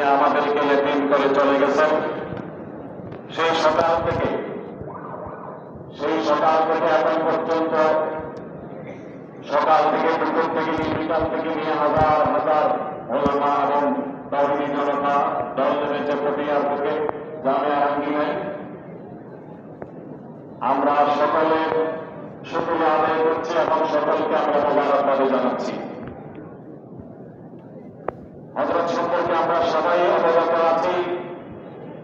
তিনি আমাদেরকে লেপিন করে চলে গেছেন সেই সকাল থেকে, সেই সকাল থেকে এখন পর্যন্ত সকাল থেকে দুপুর থেকে বিকাল থেকে নিয়ে হাজার হাজার ওলামা এবং তরুণী জনতা দল নেমেছে পটিয়ার বুকে, জামে আঙ্গিনায় আমরা সকলে শুক্রিয়া আদায় করছি এবং সকলকে আমরা মোবারকবাদী জানাচ্ছি হজরত সম্পর্কে আমরা সবাই অবগত আছি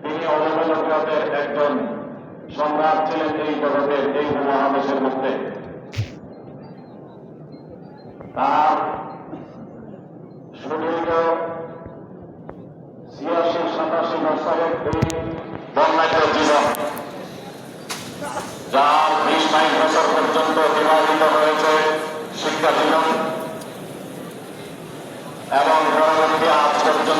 তিনি অবহেলকের একজন সম্রাট ছিলেন এই জগতের এই মহাদেশের মধ্যে। তার সুদীর্ঘ ছিয়াশি, সাতাশি বছরের এই বর্ণাঢ্য জীবন যার বিশ, বাইশ বছর পর্যন্ত বিবাহিত হয়েছে শিক্ষা জীবন, এবং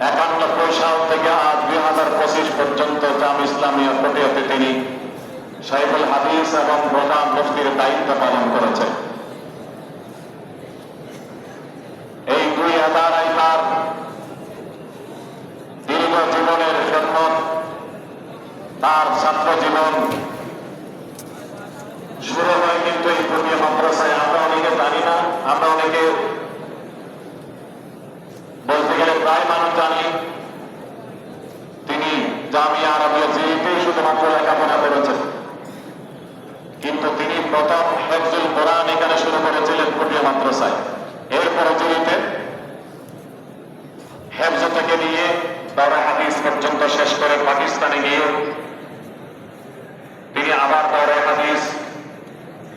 একানব্বই সাল থেকে আজ দুই হাজার পঁচিশ পর্যন্ত জাম ইসলামিয়া পটিয়াতে তিনি সাইফুল হাদিস এবং প্রধান মুফতির দায়িত্ব পালন করেছেন এই দুই হাজার তার দীর্ঘ জীবনের খেদমত তার ছাত্র জীবন শুরু হয় কিন্তু এই পটিয়া মাদ্রাসায় আমরা অনেকে জানি না আমরা অনেকে বলতে গেলে প্রায় মানুষ জানি তিনি জামিয়া আরবিয়া জিতে শুধুমাত্র লেখাপড়া করেছেন। কিন্তু তিনি প্রথম হেফজুল কোরআন এখানে শুরু করেছিলেন কুটিয়া মাদ্রাসায় এরপরে জিরিতে হেফজ থেকে নিয়ে দরা হাদিস পর্যন্ত শেষ করে পাকিস্তানে গিয়ে তিনি আবার দরে হাদিস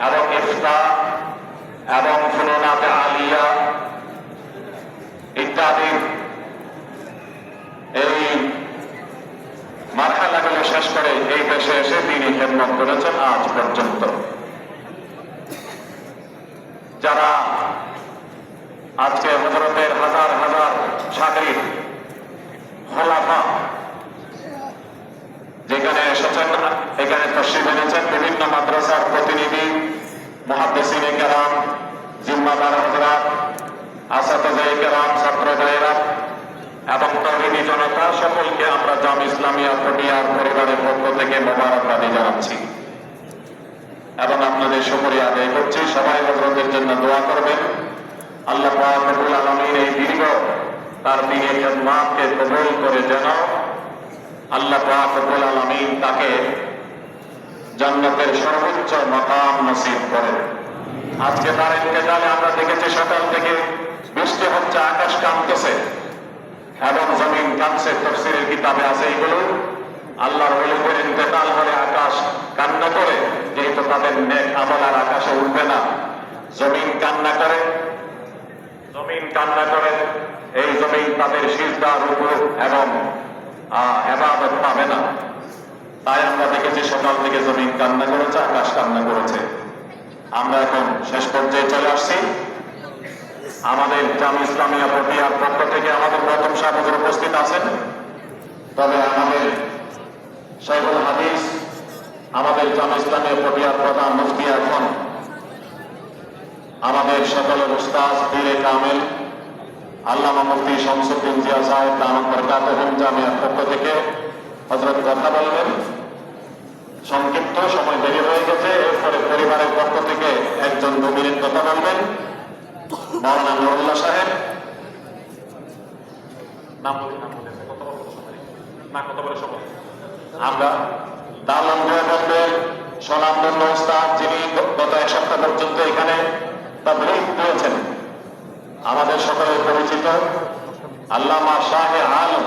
এবং ইফতা এবং ফুলনাতে আলিয়া ইত্যাদি এই মার্হালাগুলো শেষ করে এই দেশে তিনি খেদমত করেছেন, আজ পর্যন্ত। যারা আজকে হজরতের হাজার হাজার ছাত্রী খোলাফা যেখানে এসেছেন, এখানে তশ্রিফ এনেছেন, বিভিন্ন মাদ্রাসার প্রতিনিধি মহাদ্দেসিন কেরাম জিম্মাদার হজরাত আসাদাই কেরাম এবং তরুণী জনতা, সকলকে আমরা জাম ইসলামিয়া পটিয়ার পরিবারের পক্ষ থেকে মোবারকবাদী জানাচ্ছি। এবং আপনাদের সুপরিয়া আদায় করছি। সবাই হজরতের জন্য দোয়া করবেন। আল্লাহ পাকুল আলমীর এই দীর্ঘ তার দিনের খেদমাতকে কবল করে যেন আল্লাহ পাকুল আলমিন তাকে জান্নাতের সর্বোচ্চ মকাম নসিব করেন। আজকে তার ইন্তেকালে আমরা দেখেছি সকাল থেকে বৃষ্টি হচ্ছে, আকাশ কাঁপতেছে। এবং জমিন কাঁপছে তফসিরের কিতাবে আছে এগুলো আল্লাহর ওলিদের ইন্তেকাল হলে আকাশ কান্না করে, যেহেতু তাদের নেক আমল আর আকাশে উঠবে না। জমিন কান্না করে, জমিন কান্না করে, এই জমিন তাদের সিজদার উপর এবং এবাদত পাবে না। তাই আমরা দেখেছি সকাল থেকে জমিন কান্না করেছে, আকাশ কান্না করেছে। আমরা এখন শেষ পর্যায়ে চলে আসছি। আমাদের জাম ইসলামিয়া পটিয়ার পক্ষ থেকে আমাদের প্রথম সাহেবের উপস্থিত আছেন। তবে আমাদের সাইবুল হাদিস, আমাদের জাম ইসলামিয়া পটিয়ার প্রধান মুফতি এখন। আমাদের সকলের উস্তাজ পীরে কামেল, আল্লামা মুফতি শামসুদ্দিন জিয়া সাহেব দামান বরকাতহুম জামিয়ার পক্ষ থেকে হজরত কথা বলবেন। সংক্ষিপ্ত সময় দেরি হয়ে গেছে, এরপরে পরিবারের পক্ষ থেকে একজন মিনিট কথা বলবেন। মাওলানা নুরুল্লাহ আমাদের সকলের পরিচিত আল্লামা শাহে আলম,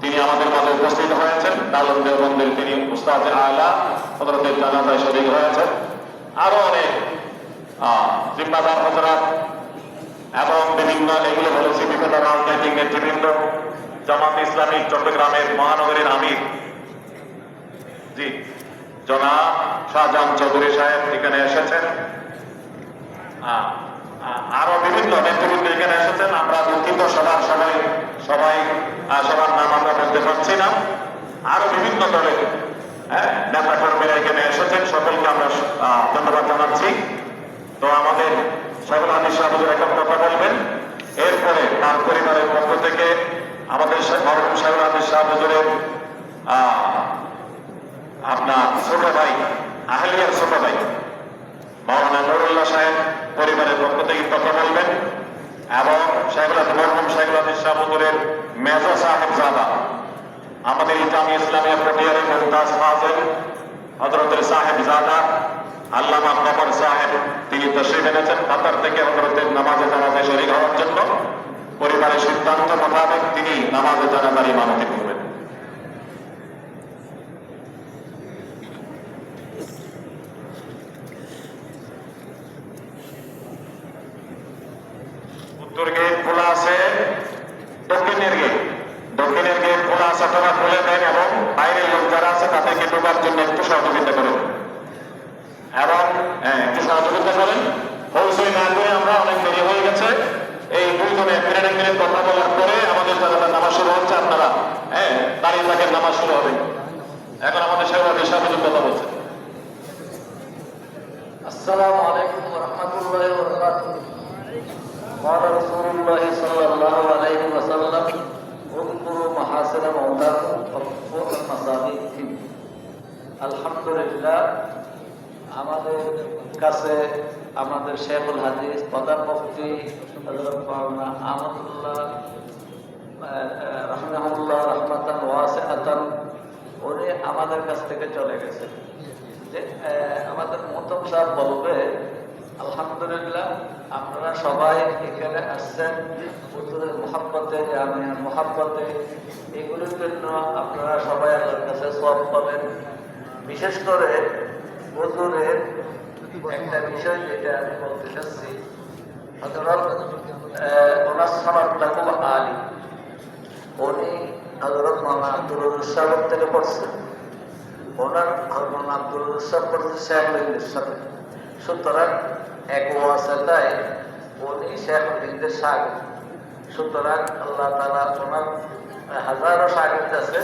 তিনি আমাদের মাঝে উপস্থিত হয়েছেন। দালন দেওবন্দের তিনি উস্তাদ আলা হজরতের জানাজায় শরীর হয়েছেন। আরও অনেক জিম্মাদার হজরত এগুলো বলেছি বিভিন্ন রাজনৈতিক নেতৃবৃন্দ জামাত ইসলামী চট্টগ্রামের মহানগরীর আমির। জি জনাব শাহজাহান চৌধুরী সাহেব এখানে এসেছেন। আরও বিভিন্ন নেতৃবৃন্দ এখানে এসেছেন। আমরা দুঃখিত সবার সবাই সবাই সবার নাম আমরা বলতে পারছি না। আরও বিভিন্ন দলের হ্যাঁ, নেতা কর্মীরা এখানে এসেছেন। সকলকে আমরা ধন্যবাদ জানাচ্ছি। তো আমাদের সকল হাদিস সাহেবের এখন কথা তার পরিবারের পক্ষ থেকে আমাদের মরহুম সাহেব হাদিস সাহেবের আপনার ছোট ভাই, আহলিয়ার ছোট ভাই মাওলানা নুরুল্লাহ সাহেব পরিবারের পক্ষ থেকে কথা বলবেন এবং শেখুল মরহুম শেখুল আদিস সাহেবের মেজা সাহেব জাদা আমাদের ইসলামী ইসলামিয়া পটিয়ারের মুমতাজ ফাজেল হজরতের সাহেব জাদা আল্লামা কবর সাহেব, তিনি তশরিফ এনেছেন কাতার থেকে হজরতের নামাজে জানাজে শরীর হওয়ার জন্য। পরিবারের সিদ্ধান্ত মোতাবেক তিনি নামাজে জানাজার ইমামতি করবেন। উত্তর গেট খোলা আছে দক্ষিণের গেট। দক্ষিণের গেট খোলা আছে আপনারা খুলে দেন এবং বাইরের লোক যারা আছে তাদেরকে ঢোকার জন্য একটু সহযোগিতা করুন। এবং হ্যাঁ, একটু সহযোগিতা করেন। হৌসই না করে আমরা অনেক দেরি হয়ে গেছে। এই দুইজনে এক মিনিট এক মিনিট কথা বলার পরে আমাদের যারা নামাজ শুরু হচ্ছে আপনারা হ্যাঁ দাঁড়িয়ে থাকেন নামাজ শুরু হবে এখন আমাদের সেবা হিসাবে কথা বলছে السلام عليكم ورحمة الله وبركاته قال رسول الله صلى الله عليه وسلم اذكروا محاسن موتاكم وكفوا المصابيح আলহামদুলিল্লাহ আমাদের কাছে আমাদের শেখুল হাদিস, প্রধান মুফতি আহমদুল্লাহ রহমাহুল্লাহ রহমাতান ওয়াসিআতান, উনি আমাদের কাছ থেকে চলে গেছে। যে আমাদের মতম সাহেব বলবে, আলহামদুলিল্লাহ, আপনারা সবাই এখানে আসছেন হুজুরের মোহাব্বতে জামিয়ার মোহাব্বতে। এগুলোর জন্য আপনারা সবাই আল্লাহর কাছে সব পাবেন। বিশেষ করে হুজুরের একটা বিষয় যেটা আমি বলতে চাচ্ছি ওনার সনদটা খুব আলী। উনি হজরত মামা আব্দুল সাহেব পড়ছেন। ওনার হরমোন আব্দুল রুসাদ পড়ছে শেখুদ্দিনের সাথে। সুতরাং এক ওয়াসাতায় উনি শেখুদ্দিনদের সাগর সুতরাং আল্লাহ তালা ওনার হাজারো সাগর আছে।